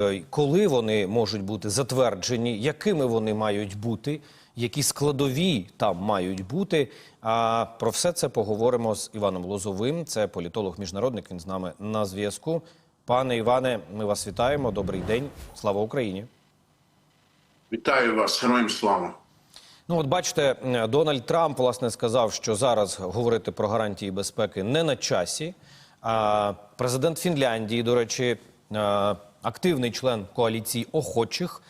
Е, Коли вони можуть бути затверджені, якими вони мають бути, які складові там мають бути. А про все це поговоримо з Іваном Лозовим. Це політолог-міжнародник. Він з нами на зв'язку. Пане Іване, ми вас вітаємо. Добрий день. Слава Україні. Вітаю вас, героям слава. Ну, от бачите, е, Дональд Трамп власне сказав, що зараз говорити про гарантії безпеки не на часі. А президент Фінляндії, до речі, е, активний член коаліції охочих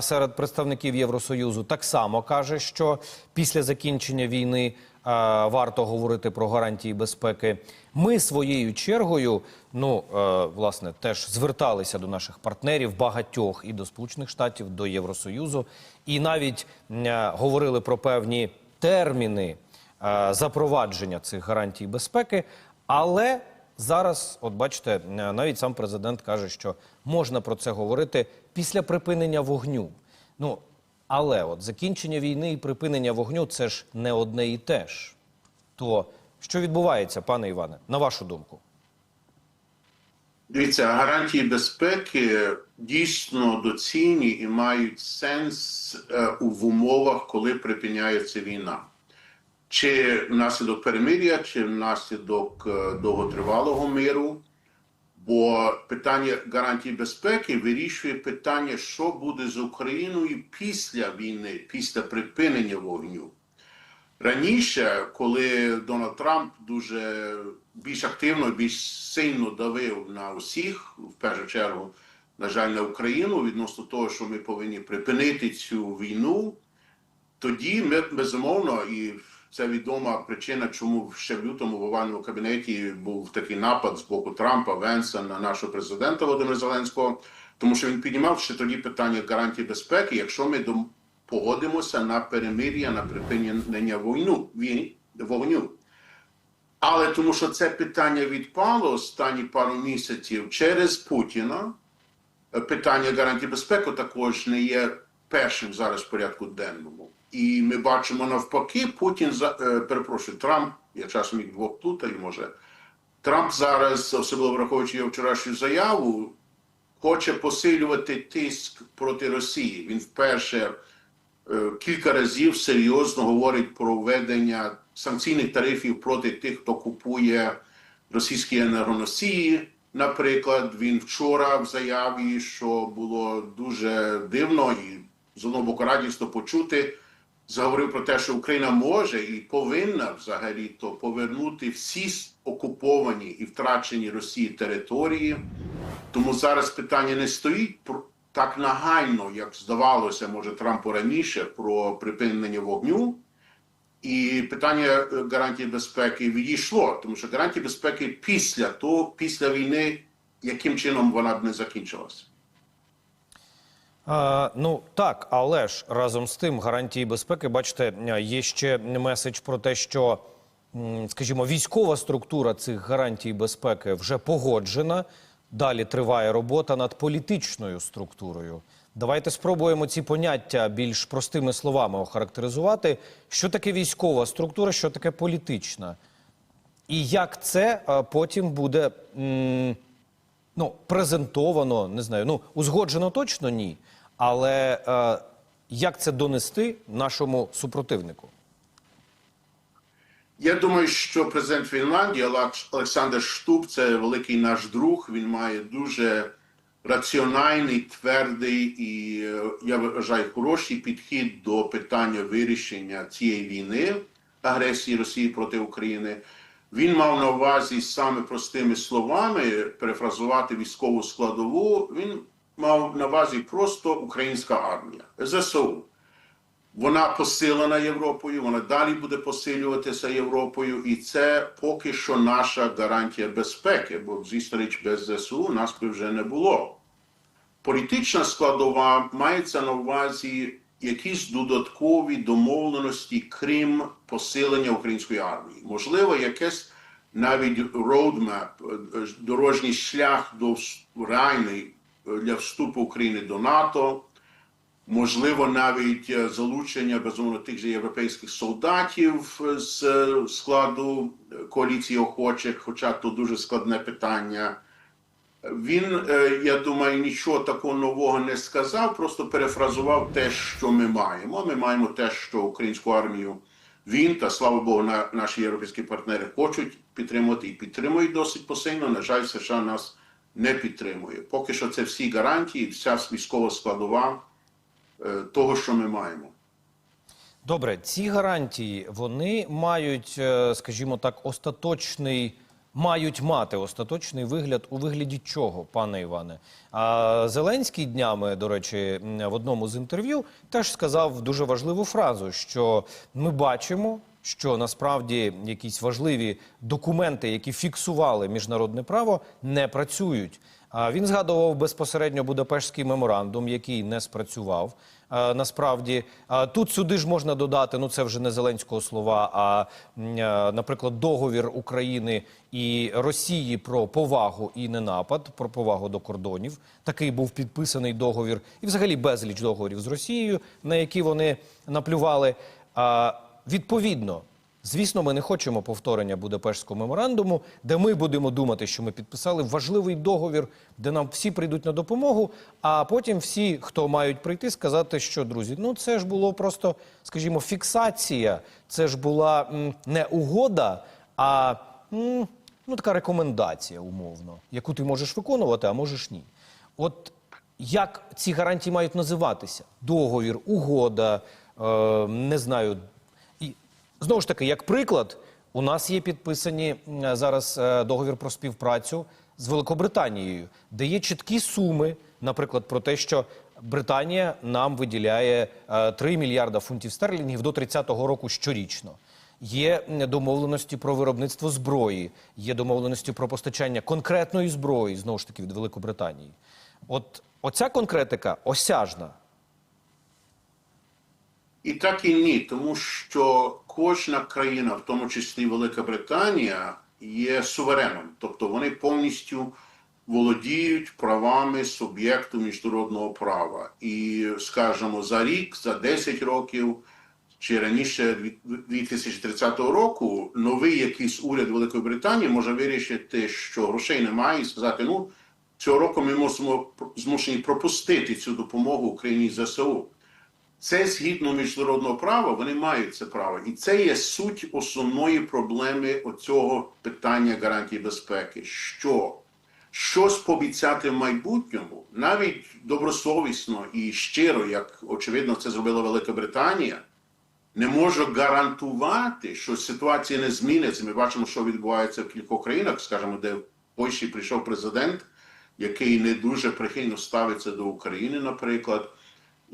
серед представників Євросоюзу, так само каже, що після закінчення війни варто говорити про гарантії безпеки. Ми своєю чергою, ну е, власне, теж зверталися до наших партнерів багатьох і до Сполучених Штатів, до Євросоюзу, і навіть е, говорили про певні терміни е, запровадження цих гарантій безпеки. Але зараз, от бачите, е, навіть сам президент каже, що можна про це говорити після припинення вогню. Ну але от закінчення війни і припинення вогню це ж не одне і те ж. То що відбувається, пане Іване, на вашу думку? Дивіться, гарантії безпеки дійсно доцільні і мають сенс е, в умовах, коли припиняється війна. Чи внаслідок перемир'я, чи внаслідок е, довготривалого миру. Бо питання гарантії безпеки вирішує питання, що буде з Україною після війни, після припинення вогню. Раніше, коли Дональд Трамп дуже більш активно, більш сильно давив на усіх, в першу чергу, на жаль, на Україну відносно того, що ми повинні припинити цю війну, тоді ми безумовно, і це відома причина, чому ще в лютому в овальному кабінеті був такий напад з боку Трампа, Венса на нашого президента Володимира Зеленського, тому що він піднімав ще тоді питання гарантії безпеки, якщо ми погодимося на перемир'я, на припинення війну, вогню. Але тому що це питання відпало останні пару місяців через Путіна, питання гарантії безпеки також не є першим зараз в порядку денному. І ми бачимо навпаки, Путін за- е, перепрошую, Трамп, я часом їх двох плутаю, може. Трамп зараз, особливо враховуючи його вчорашню заяву, хоче посилювати тиск проти Росії. Він вперше е, кілька разів серйозно говорить про введення санкційних тарифів проти тих, хто купує російські енергоносії. Наприклад, він вчора в заяві, що було дуже дивно і з одного боку радісно почути, заговорив про те, що Україна може і повинна взагалі то повернути всі окуповані і втрачені Росії території. Тому зараз питання не стоїть так нагально, як здавалося, може Трампу раніше про припинення вогню. І питання е, гарантії безпеки відійшло, тому що гарантії безпеки після того, після війни, яким чином вона б не закінчилася. А, ну так, але ж разом з тим гарантії безпеки, бачите, є ще меседж про те, що, скажімо, військова структура цих гарантій безпеки вже погоджена. Далі триває робота над політичною структурою. Давайте спробуємо ці поняття більш простими словами охарактеризувати. Що таке військова структура, що таке політична, і як це потім буде. м, Ну, презентовано, не знаю. Ну, узгоджено точно ні. Але е, як це донести нашому супротивнику? Я думаю, що президент Фінляндії Олександр Штуб це великий наш друг. Він має дуже раціональний, твердий і е, я вважаю хороший підхід до питання вирішення цієї війни, агресії Росії проти України. Він мав на увазі саме простими словами перефразувати військову складову. Він мав на увазі просто українська армія ЗСУ. Вона посилена Європою, вона далі буде посилюватися Європою, і це поки що наша гарантія безпеки, бо звісно річ без ЗСУ нас би вже не було. Політична складова мається на увазі якісь додаткові домовленості, крім посилення української армії. Можливо, якесь навіть roadmap, е, дорожній шлях до реальний е, для вступу України до НАТО можливо, навіть е, залучення безумовно тих же європейських солдатів з складу коаліції охочих, хоча то дуже складне питання. Він, е, я думаю, нічого такого нового не сказав, просто перефразував те, що ми маємо. Ми маємо те, що українську армію він та слава Богу, на, наші європейські партнери хочуть підтримувати і підтримують досить посильно. На жаль, США нас не підтримує. Поки що це всі гарантії, вся військова складова е, того, що ми маємо. Добре, ці гарантії вони мають, е, скажімо так, остаточний. Мають мати остаточний вигляд у вигляді чого, пане Іване? А Зеленський днями, до речі, в одному з інтерв'ю теж сказав дуже важливу фразу, що ми бачимо, що насправді якісь важливі документи, які фіксували міжнародне право, не працюють. Він згадував безпосередньо Будапештський меморандум, який не спрацював. Насправді тут сюди ж можна додати. Ну це вже не Зеленського слова. А наприклад, договір України і Росії про повагу і ненапад, про повагу до кордонів. Такий був підписаний договір, і взагалі безліч договорів з Росією, на які вони наплювали. Відповідно. Звісно, ми не хочемо повторення Будапештського меморандуму, де ми будемо думати, що ми підписали важливий договір, де нам всі прийдуть на допомогу. А потім всі, хто мають прийти, сказати, що друзі, ну це ж було просто, скажімо, фіксація. Це ж була не угода, а ну така рекомендація, умовно, яку ти можеш виконувати, а можеш ні. От як ці гарантії мають називатися? Договір, угода, е, не знаю. Знову ж таки, як приклад, у нас є підписані зараз е, договір про співпрацю з Великобританією, де є чіткі суми, наприклад, про те, що Британія нам виділяє е, 3 мільярда фунтів стерлінгів до 30-го року щорічно. Є домовленості про виробництво зброї, є домовленості про постачання конкретної зброї, знову ж таки, від Великобританії. От оця конкретика осяжна. І так і ні, тому що кожна країна, в тому числі Велика Британія, є сувереном, тобто вони повністю володіють правами суб'єкту міжнародного права. І, скажімо, за рік, за 10 років чи раніше 2030 року новий якийсь уряд Великої Британії може вирішити, що грошей немає, і сказати: ну цього року ми мусимо змушені пропустити цю допомогу Україні ЗСУ. Це згідно міжнародного права, вони мають це право. І це є суть основної проблеми оцього питання гарантії безпеки. Що щось пообіцяти в майбутньому, навіть добросовісно і щиро, як очевидно це зробила Велика Британія, не може гарантувати, що ситуація не зміниться. Ми бачимо, що відбувається в кількох країнах, скажімо, де в Польщі прийшов президент, який не дуже прихильно ставиться до України, наприклад.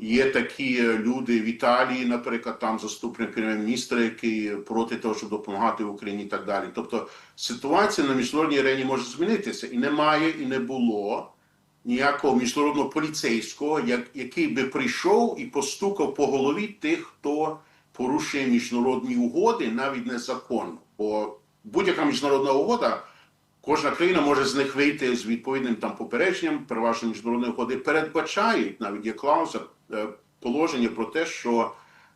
Є такі люди в Італії, наприклад, там заступник прем'єр-міністра, який проти того, щоб допомагати Україні і так далі. Тобто ситуація на міжнародній арені може змінитися. І немає, і не було ніякого міжнародного поліцейського, як, який би прийшов і постукав по голові тих, хто порушує міжнародні угоди, навіть незаконно. Бо будь-яка міжнародна угода. Кожна країна може з них вийти з відповідним там попередженням, переважно міжнародної угоди передбачають навіть є клауза е, положення про те, що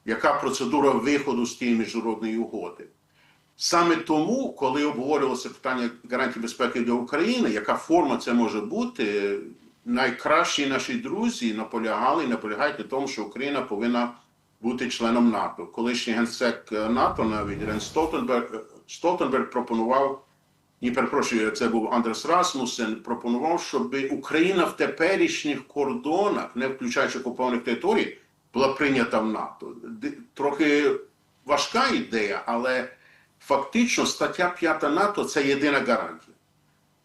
яка процедура виходу з тієї міжнародної угоди. Саме тому, коли обговорювалося питання гарантії безпеки для України, яка форма це може бути, найкращі наші друзі наполягали і наполягають на тому, що Україна повинна бути членом НАТО. Колишній генсек е, НАТО, навіть Рен Столтенберг, е, Столтенберг пропонував. Ні, перепрошую, це був Андрес Расмусен, пропонував, щоб Україна в теперішніх кордонах, не включаючи окупованих територій, була прийнята в НАТО. Трохи важка ідея, але фактично стаття 5 НАТО це єдина гарантія.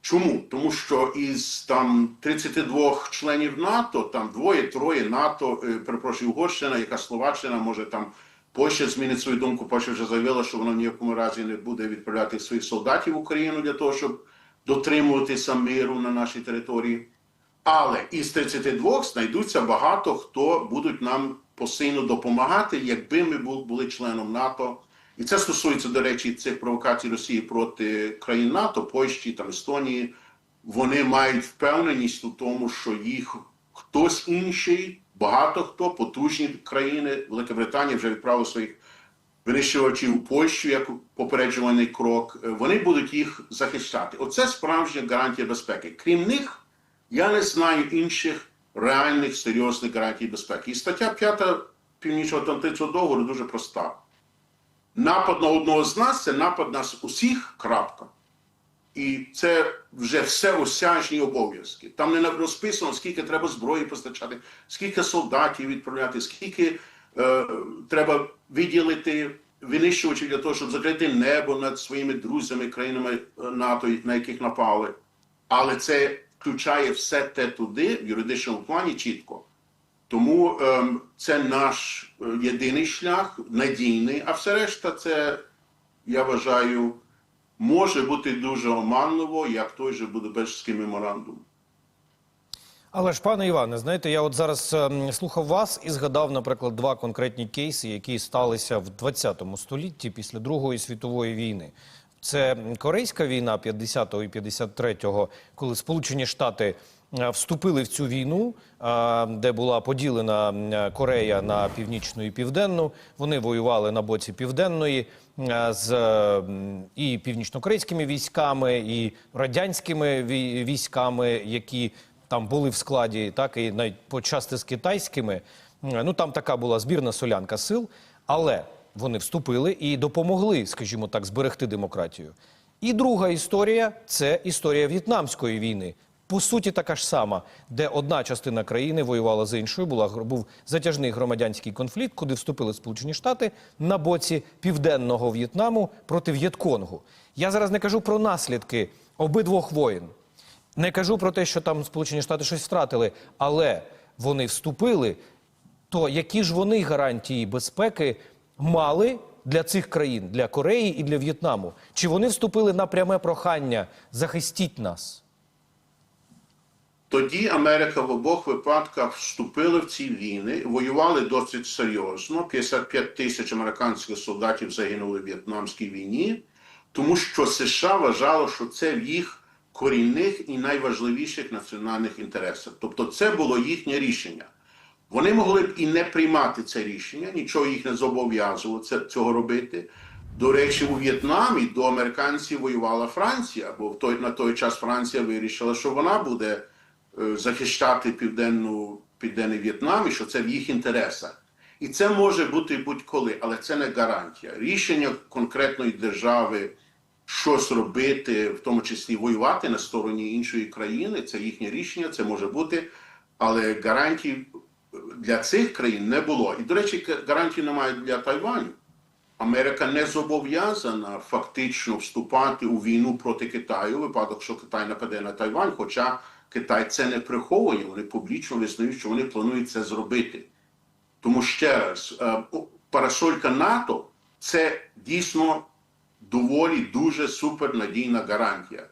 Чому? Тому що із там 32 членів НАТО, там двоє-троє НАТО, е, перепрошую, Угорщина, яка Словаччина, може там Польща змінить свою думку. Польща вже заявила, що вона в ніякому разі не буде відправляти своїх солдатів в Україну для того, щоб дотримуватися миру на нашій території. Але із 32 знайдуться багато хто будуть нам постійно допомагати, якби ми були членом НАТО. І це стосується, до речі, цих провокацій Росії проти країн НАТО, Польщі та Естонії. Вони мають впевненість у тому, що їх хтось інший, багато хто, потужні країни, Велика Британія вже відправила своїх винищувачі у Польщу як попереджувальний крок, е, вони будуть їх захищати. Оце справжня гарантія безпеки. Крім них, я не знаю інших реальних серйозних гарантій безпеки. І стаття 5 Північно-Атлантичного договору дуже проста. Напад на одного з нас це напад на нас усіх. крапка. І це вже все осяжні обов'язки. Там не розписано, скільки треба зброї постачати, скільки солдатів відправляти, скільки е, треба виділити винищувачів для того, щоб закрити небо над своїми друзями, країнами е, НАТО, на яких напали. Але це включає все те туди, в юридичному плані чітко. Тому ем, це наш е, єдиний шлях, надійний, а все решта, це, я вважаю, може бути дуже оманливо, як той же Будапештський меморандум. Але ж, пане Іване, знаєте, я от зараз ем, слухав вас і згадав, наприклад, два конкретні кейси, які сталися в 20 столітті після Другої світової війни. Це Корейська війна 50-го і 53-го, коли Сполучені Штати вступили в цю війну, е, де була поділена е, Корея на північну і південну. Вони воювали на боці південної е, з е, і північнокорейськими військами, і радянськими військами, які там були в складі, так і навіть почасти з китайськими. Е, Ну там така була збірна солянка сил, але вони вступили і допомогли, скажімо так, зберегти демократію. І друга історія це історія В'єтнамської війни. По суті, така ж сама, де одна частина країни воювала з іншою. Була був затяжний громадянський конфлікт, куди вступили Сполучені Штати на боці південного В'єтнаму проти В'єтконгу. Я зараз не кажу про наслідки обидвох воєн. Не кажу про те, що там Сполучені Штати щось втратили, але вони вступили. То які ж вони гарантії безпеки мали для цих країн, для Кореї і для В'єтнаму? Чи вони вступили на пряме прохання захистіть нас? Тоді Америка в обох випадках вступила в ці війни, воювали досить серйозно. 55 тисяч американських солдатів загинули в В'єтнамській війні, тому що США вважало, що це в їх корінних і найважливіших національних інтересах. Тобто, це було їхнє рішення. Вони могли б і не приймати це рішення, нічого їх не зобов'язувало це, цього робити. До речі, у В'єтнамі до американців воювала Франція, бо в той, на той час Франція вирішила, що вона буде захищати південну, південний В'єтнам і що це в їх інтересах. І це може бути будь-коли, але це не гарантія. Рішення конкретної держави щось робити, в тому числі воювати на стороні іншої країни, це їхнє рішення, це може бути, але гарантій для цих країн не було. І, до речі, гарантій немає для Тайваню. Америка не зобов'язана фактично вступати у війну проти Китаю, випадок, що Китай нападе на Тайвань, хоча Китай це не приховує, вони публічно визнають, що вони планують це зробити. Тому ще раз, е, парасолька НАТО це дійсно доволі дуже супернадійна гарантія.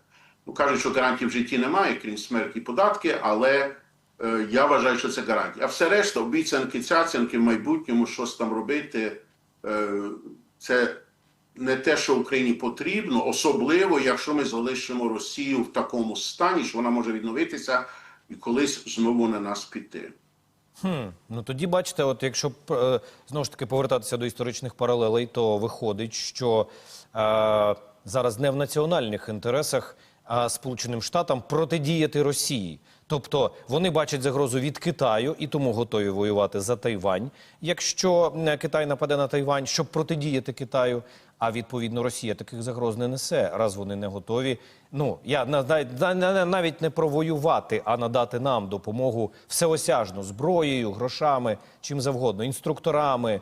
Ну кажуть, що гарантій в житті немає, крім смерті і податки, але е, я вважаю, що це гарантія. А все решта, обіцянки, цяцянки в майбутньому щось там робити. Е, це не те, що Україні потрібно, особливо, якщо ми залишимо Росію в такому стані, що вона може відновитися і колись знову на нас піти. Хм, ну тоді бачите, от якщо е, знову ж таки повертатися до історичних паралелей, то виходить, що е, зараз не в національних інтересах а Сполученим Штатам протидіяти Росії. Тобто вони бачать загрозу від Китаю і тому готові воювати за Тайвань, якщо е, Китай нападе на Тайвань, щоб протидіяти Китаю. А відповідно Росія таких загроз не несе, раз вони не готові. Ну я на- на- на- на- навіть не провоювати, а надати нам допомогу всеосяжну зброєю, грошами, чим завгодно, інструкторами,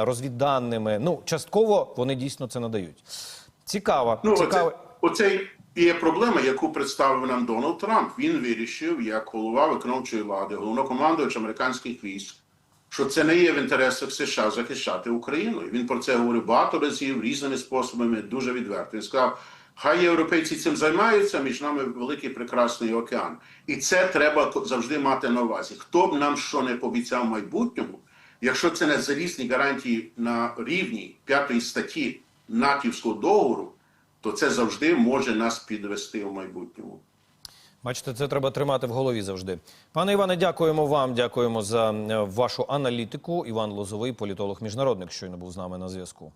розвідданими. Ну частково вони дійсно це надають. Цікаво, Ну, цікаво. оце, оце є проблема, яку представив нам Дональд Трамп. Він вирішив, як голова виконавчої влади, головнокомандувач американських військ, що це не є в інтересах США захищати Україну. І він про це говорив багато разів різними способами, дуже відверто. Він сказав, хай європейці цим займаються, між нами великий прекрасний океан. І це треба завжди мати на увазі. Хто б нам що не пообіцяв в майбутньому, якщо це не залізні гарантії на рівні п'ятої статті натівського договору, то це завжди може нас підвести в майбутньому. Бачите, це треба тримати в голові завжди. Пане Іване, дякуємо вам. Дякуємо за е, вашу аналітику. Іван Лозовий, політолог міжнародник, щойно був з нами на зв'язку.